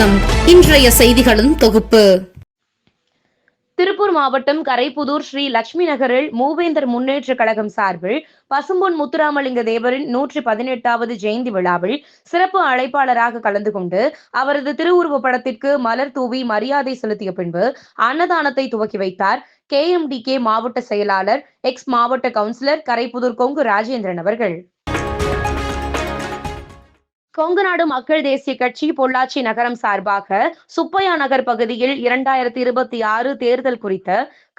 வணக்கம். இன்றைய செய்திகளின் தொகுப்பு. திருப்பூர் மாவட்டம் கரைப்புதூர் ஸ்ரீ லட்சுமி நகரில் மூவேந்தர் முன்னேற்ற கழகம் சார்பில் பசும்பொன் முத்துராமலிங்க தேவரின் நூற்றி பதினெட்டாவது ஜெயந்தி விழாவில் சிறப்பு அழைப்பாளராக கலந்து கொண்டு அவரது திருவுருவ படத்திற்கு மலர் தூவி மரியாதை செலுத்திய பின்பு அன்னதானத்தை துவக்கி வைத்தார். கேஎம்டிகே மாவட்ட செயலாளர் எக்ஸ் மாவட்ட கவுன்சிலர் கரைப்புதூர் கொங்கு ராஜேந்திரன் அவர்கள். கொங்குநாடு மக்கள் தேசிய கட்சி பொள்ளாச்சி நகரம் சார்பாக சுப்பையா நகர் பகுதியில் இரண்டாயிரத்தி இருபத்தி ஆறு தேர்தல் குறித்த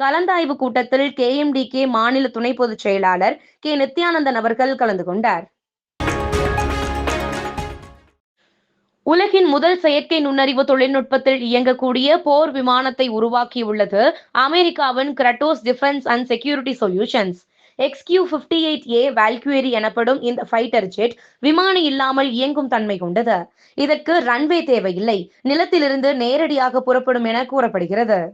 கலந்தாய்வு கூட்டத்தில் கேஎம்டிகே மாநில துணை பொதுச் செயலாளர் கே நித்யானந்தன் அவர்கள் கலந்து கொண்டார். உலகின் முதல் செயற்கை நுண்ணறிவு தொழில்நுட்பத்தில் இயங்கக்கூடிய போர் விமானத்தை உருவாக்கியுள்ளது அமெரிக்காவின் Kratos defence and security solutions XQ fifty eight A Valkyrie எனப்படும் இந்த ஃபைட்டர் ஜெட் விமானி இல்லாமல் இயங்கும் தன்மை கொண்டது. இதற்கு ரன்வே தேவையில்லை. நிலத்திலிருந்து நேரடியாக புறப்படும் என கூறப்படுகிறது.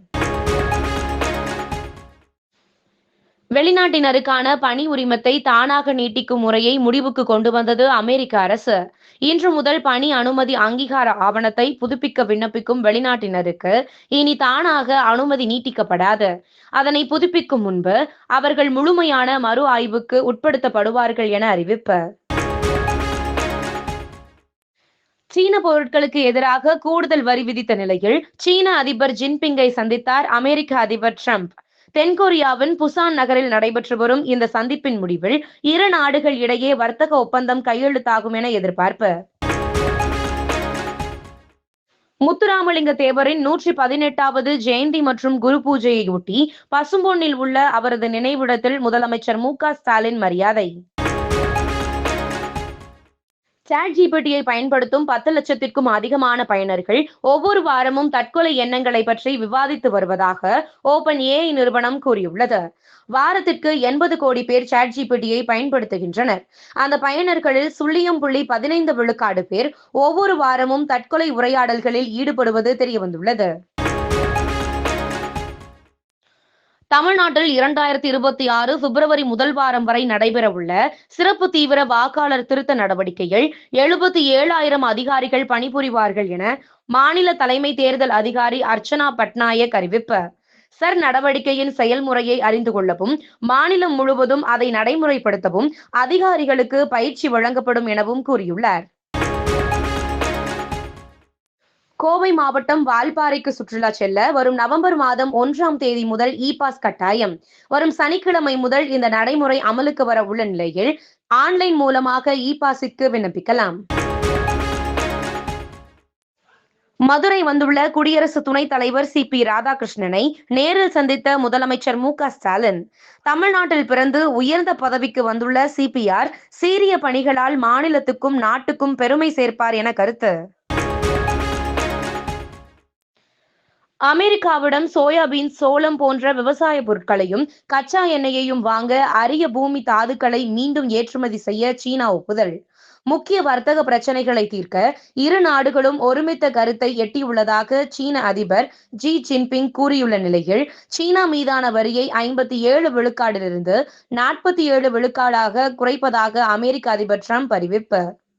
வெளிநாட்டினருக்கான பணி உரிமத்தை தானாக நீட்டிக்கும் முறையை முடிவுக்கு கொண்டு வந்தது அமெரிக்க அரசு. இன்று முதல் பணி அனுமதி அங்கீகார ஆவணத்தை புதுப்பிக்க விண்ணப்பிக்கும் வெளிநாட்டினருக்கு இனி தானாக அனுமதி நீட்டிக்கப்படாது. அதனை புதுப்பிக்கும் முன்பு அவர்கள் முழுமையான மறு ஆய்வுக்கு உட்படுத்தப்படுவார்கள் என அறிவிப்பு. சீன பொருட்களுக்கு எதிராக கூடுதல் வரி விதித்த நிலையில் சீன அதிபர் ஜின்பிங்கை சந்தித்தார் அமெரிக்க அதிபர் டிரம்ப். தென்கொரியாவின் புசான் நகரில் நடைபெற்று வரும் இந்த சந்திப்பின் முடிவில் இரு நாடுகள் இடையே வர்த்தக ஒப்பந்தம் கையெழுத்தாகும் என எதிர்பார்ப்பு. முத்துராமலிங்க தேவரின் நூற்றி பதினெட்டாவது ஜெயந்தி மற்றும் குரு பூஜையையொட்டி பசும்பொன்னில் உள்ள அவரது நினைவிடத்தில் முதலமைச்சர் மு க ஸ்டாலின் மரியாதை. சாட் ஜிபிடியை பயன்படுத்தும் பத்து லட்சத்திற்கும் அதிகமான பயனர்கள் ஒவ்வொரு வாரமும் தற்கொலை எண்ணங்களை பற்றி விவாதித்து வருவதாக ஓபன் ஏஐ நிறுவனம் கூறியுள்ளது. வாரத்திற்கு எண்பது கோடி பேர் சாட் ஜிபிடியை பயன்படுத்துகின்றனர். அந்த பயனர்களில் சுள்ளியம் புள்ளி பதினைந்து விழுக்காடு பேர் ஒவ்வொரு வாரமும் தற்கொலை உரையாடல்களில் ஈடுபடுவது தெரியவந்துள்ளது. தமிழ்நாட்டில் இரண்டாயிரத்தி இருபத்தி ஆறு பிப்ரவரி முதல் வாரம் வரை நடைபெறவுள்ள சிறப்பு தீவிர வாக்காளர் திருத்த நடவடிக்கையில் எழுபத்தி ஏழாயிரம் அதிகாரிகள் பணிபுரிவார்கள் என மாநில தலைமை தேர்தல் அதிகாரி அர்ச்சனா பட்நாயக் அறிவிப்பு. சர் நடவடிக்கையின் செயல்முறையை அறிந்து கொள்ளவும் மாநிலம் முழுவதும் அதை நடைமுறைப்படுத்தவும் அதிகாரிகளுக்கு பயிற்சி வழங்கப்படும் எனவும் கூறியுள்ளார். கோவை மாவட்டம் வால்பாறைக்கு சுற்றுலா செல்ல வரும் நவம்பர் மாதம் ஒன்றாம் தேதி முதல் இ பாஸ் கட்டாயம். வரும் சனிக்கிழமை முதல் இந்த நடைமுறை அமலுக்கு வர உள்ள நிலையில் ஆன்லைன் மூலமாக இ பாஸுக்கு விண்ணப்பிக்கலாம். மதுரை வந்துள்ள குடியரசு துணைத் தலைவர் சி. பி. ராதாகிருஷ்ணனை நேரில் சந்தித்த முதலமைச்சர் மு. க. ஸ்டாலின். தமிழ்நாட்டில் பிறந்து உயர்ந்த பதவிக்கு வந்துள்ள சிபிஆர் சீரிய பணிகளால் மாநிலத்துக்கும் நாட்டுக்கும் பெருமை சேர்ப்பார் என கருத்து. அமெரிக்காவிடம் சோயாபீன் சோளம் போன்ற விவசாய பொருட்களையும் கச்சா எண்ணெயையும் வாங்க அரிய பூமி தாதுக்களை மீண்டும் ஏற்றுமதி செய்ய சீனா ஒப்புதல். முக்கிய வர்த்தக பிரச்சனைகளை தீர்க்க இரு நாடுகளும் ஒருமித்த கருத்தை எட்டியுள்ளதாக சீன அதிபர் ஜி ஜின்பிங் கூறியுள்ள நிலையில் சீனா மீதான வரியை ஐம்பத்தி ஏழு விழுக்காடிலிருந்து நாற்பத்தி ஏழு விழுக்காடாக குறைப்பதாக அமெரிக்க அதிபர் ட்ரம்ப் அறிவிப்பு.